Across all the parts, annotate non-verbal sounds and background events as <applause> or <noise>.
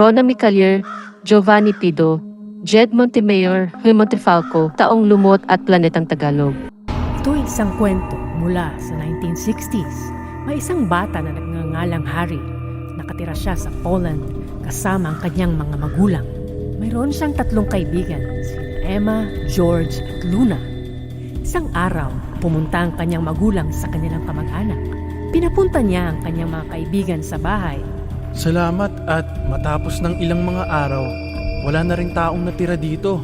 Rona Micalier, Giovanni Pido, Jed Montemayor, Huy Montefalco, Taong Lumot at Planetang Tagalog. Ito ay isang kwento mula sa 1960s. May isang bata na nagngangalang Harry. Nakatira siya sa Poland kasama ang kanyang mga magulang. Mayroon siyang tatlong kaibigan, sina Emma, George at Luna. Isang araw, pumunta ang kanyang magulang sa kanilang kamag-anak. Pinapunta niya ang kanyang mga kaibigan sa bahay Salamat at matapos ng ilang mga araw, wala na rin taong natira dito.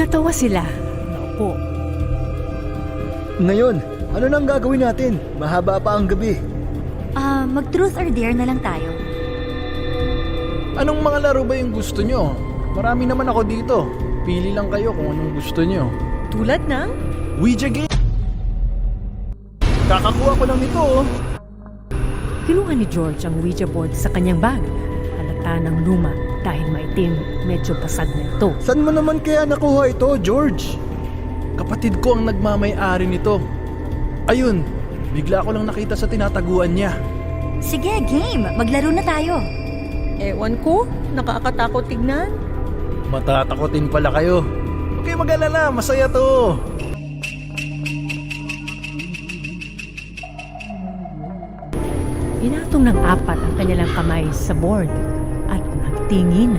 Natawa sila. Naupo. Ngayon, ano nang gagawin natin? Mahaba pa ang gabi. Ah, mag-truth or dare na lang tayo. Anong mga laro ba yung gusto nyo? Marami naman ako dito. Pili lang kayo kung anong gusto nyo. Tulad ng Ouija game! Kakakuha ko lang nito oh. Kinuha ni George ang Ouija board sa kanyang bag. Halata ng luma dahil maitim, medyo pasag na ito. Saan mo naman kaya nakuha ito, George? Kapatid ko ang nagmamay-ari nito. Ayun, bigla ko lang nakita sa tinataguan niya. Sige, game. Maglaro na tayo. Ewan ko, nakakatakot tignan. Matatakotin pala kayo. Huwag kayo mag-alala, masaya to. Pinatong ng apat ang kanilang kamay sa board at nagtingin.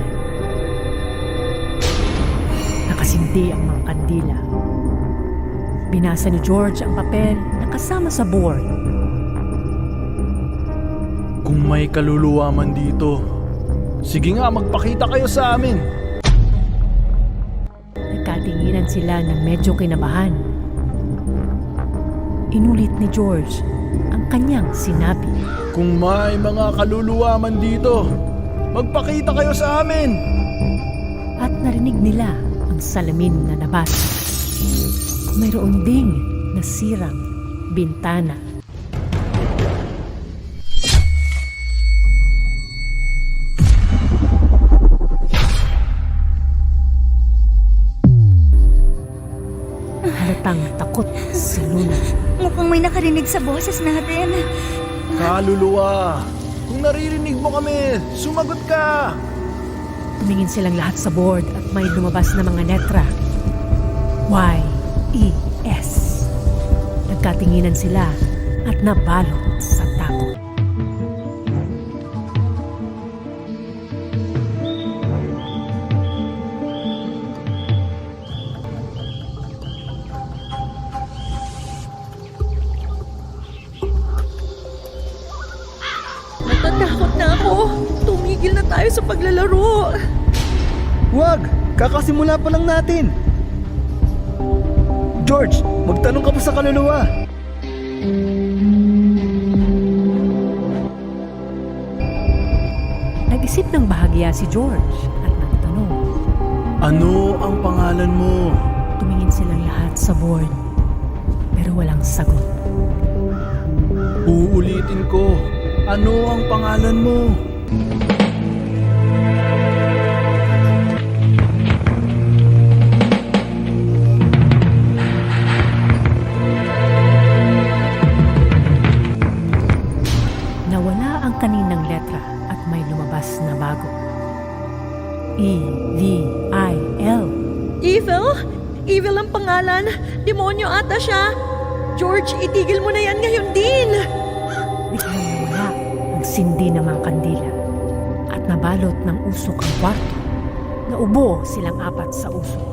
Nakasindi ang mga kandila. Binasa ni George ang papel na kasama sa board. Kung may kaluluwa man dito, sige nga magpakita kayo sa amin. Nagkatinginan sila ng medyo kinabahan. Inulit ni George ang kanyang sinabi. Kung may mga kaluluwa man dito, magpakita kayo sa amin. At narinig nila ang salamin na nabasa. Mayroon ding nasirang bintana. Halatang takot si Luna. Mukhang may nakarinig sa boses natin. Kaluluwa, kung naririnig mo kami, sumagot ka. Tumingin silang lahat sa board at may lumabas na mga letra. Y, E, S. Nagkatinginan sila at nabalot sa takot. Na ako. Tumigil na tayo sa paglalaro. Huwag! Kakasimula pa lang natin. George, magtanong ka pa sa kaluluwa. Nag-isip ng bahagya si George at nagtanong. Ano ang pangalan mo? Tumingin silang lahat sa board pero walang sagot. Uulitin ko, ano ang pangalan mo? Nawala ang kaninang letra at may lumabas na bago. E, V, I, L. Evil? Evil ang pangalan. Demonyo ata siya. George, itigil mo na yan ngayon din. Biglang nawala Nabalot ng usok ang kwarto. Naubo silang apat sa usok.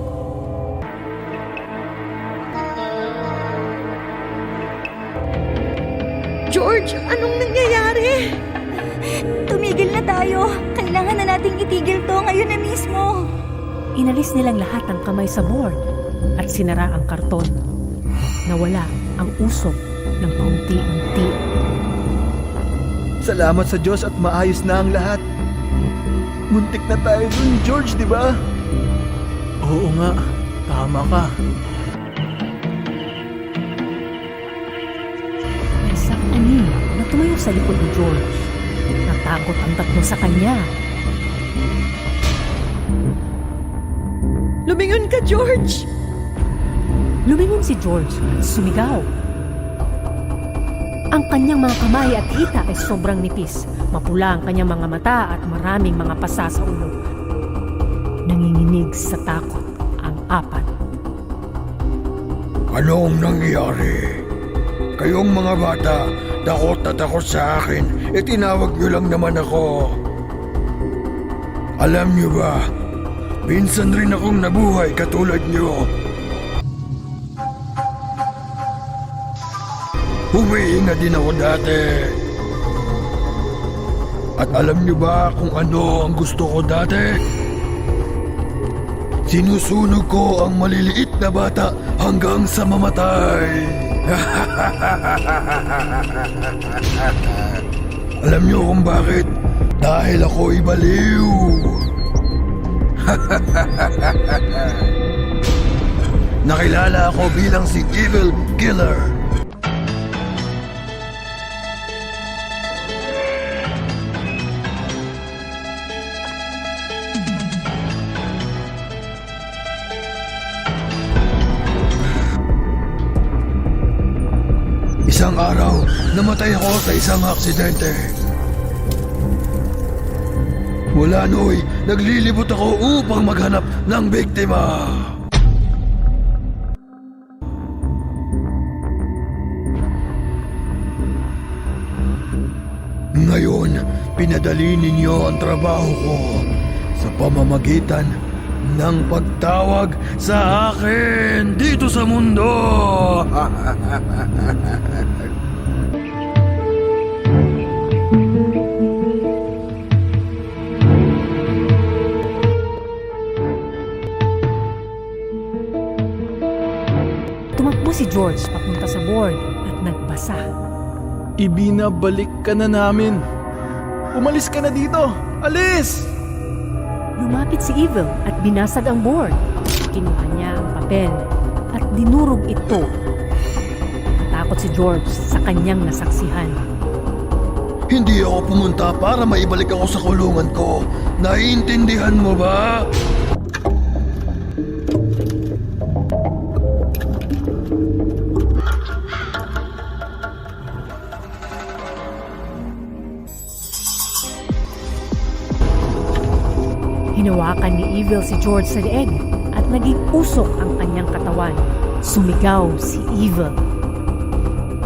George, anong nangyayari? Tumigil na tayo. Kailangan na nating itigil to ngayon na mismo. Inalis nilang lahat ang kamay sa board at sinara ang karton. Nawala ang usok ng paunti-unti. Salamat sa Diyos at maayos na ang lahat. Muntik na tayo dun, George, di ba? Oo nga, tama ka. Anim na tumayo sa likod ni George. Natakot ang tatlo sa kanya. Lumingon ka, George! Lumingon si George at sumigaw. Ang kanyang mga kamay at hita ay sobrang nipis. Mapula ang kanyang mga mata at maraming mga pasa sa ulo. Nanginginig sa takot ang apat. Anong nangyari? Kayong mga bata, takot na takot sa akin, e tinawag niyo lang naman ako. Alam niyo ba, minsan rin akong nabuhay katulad niyo. Humihinga din ako dati. At alam niyo ba kung ano ang gusto ko dati? Sinusunog ko ang maliliit na bata hanggang sa mamatay. <laughs> Alam niyo kung bakit? Dahil ako'y baliw. <laughs> Nakilala ako bilang si Evil Killer. Isang araw, namatay ako sa isang aksidente. Mula nooy, naglilibot ako upang maghanap ng biktima. Ngayon, pinadali ninyo ang trabaho ko sa pamamagitan ng pagtawag sa akin dito sa mundo. Tumakbo si George papunta sa board at nagbasa. Ibinabalik ka na namin. Umalis ka na dito. Alis! Lumapit si Evil at binasag ang board. Kinuha niya ang papel at dinurog ito. Natakot si George sa kanyang nasaksihan. Hindi ako pumunta para maibalik ako sa kulungan ko. Naiintindihan mo ba? Hinawakan ni Evil si George sa leeg at naging usok ang kanyang katawan. Sumigaw si Evil.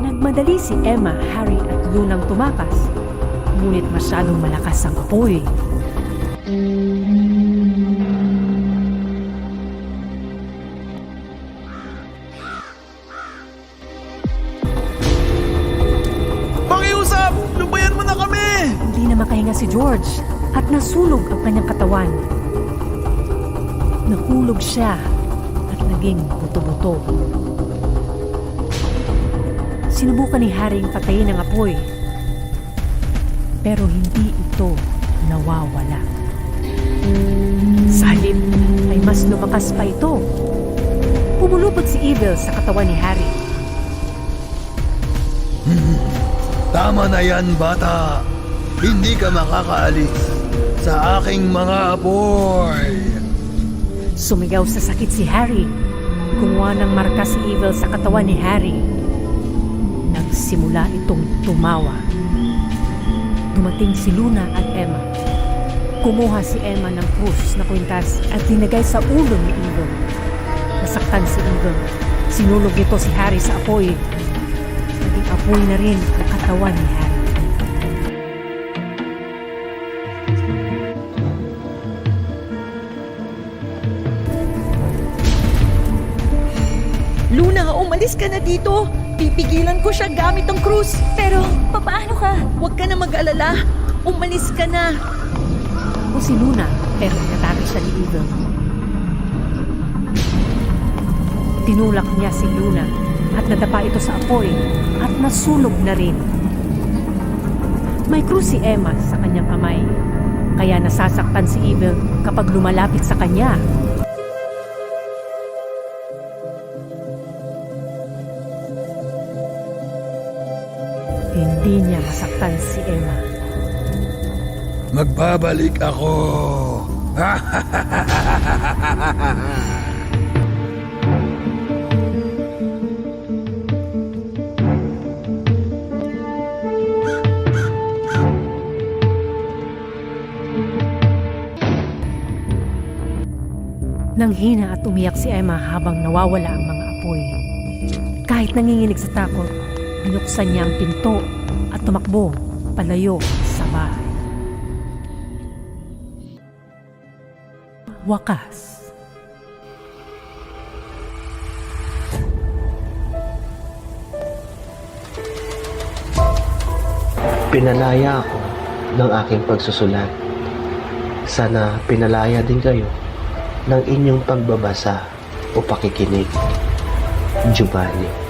Nagmadali si Emma, Harry at Lunang tumakas. Ngunit masyadong malakas ang apoy. Pakiusap! Lubayan mo na kami! Hindi na makahinga si George at nasunog ang kanyang katawan. Nahulog siya at naging buto-buto. Sinubukan ni Harry ang patayin ng apoy. Pero hindi ito nawawala. Sa halip ay mas lumakas pa ito. Pumulupot si Evil sa katawan ni Harry. <laughs> Tama na yan, bata. Hindi ka makakaalis sa aking mga apoy. Sumigaw sa sakit si Harry. Kumuha ng marka si Evil sa katawan ni Harry. Nagsimula itong tumawa. Dumating si Luna at Emma. Kumuha si Emma ng krus na kwintas at dinagay sa ulo ni Evil. Nasaktan si Evil. Sinulog nito si Harry sa apoy. Naging apoy na rin ang katawan ni Harry. Umalis ka na dito! Pipigilan ko siya gamit ang krus! Pero, papaano ka? Huwag ka na mag-alala! Umalis ka na! O si Luna, pero inatake siya ni Evil. Tinulak niya si Luna at nadapa ito sa apoy at nasunog na rin. May krus si Emma sa kanyang kamay, kaya nasasaktan si Evil kapag lumalapit sa kanya. Masaktan si Emma. Magbabalik ako. Nang hina at umiyak si Emma habang nawawala ang mga apoy. Kahit nanginginig sa takot, binuksan niya ang pinto at tumakbo palayo sa bahay. Wakas. Pinalaya ako ng aking pagsusulat. Sana pinalaya din kayo ng inyong pagbabasa o pakikinig. Giovanni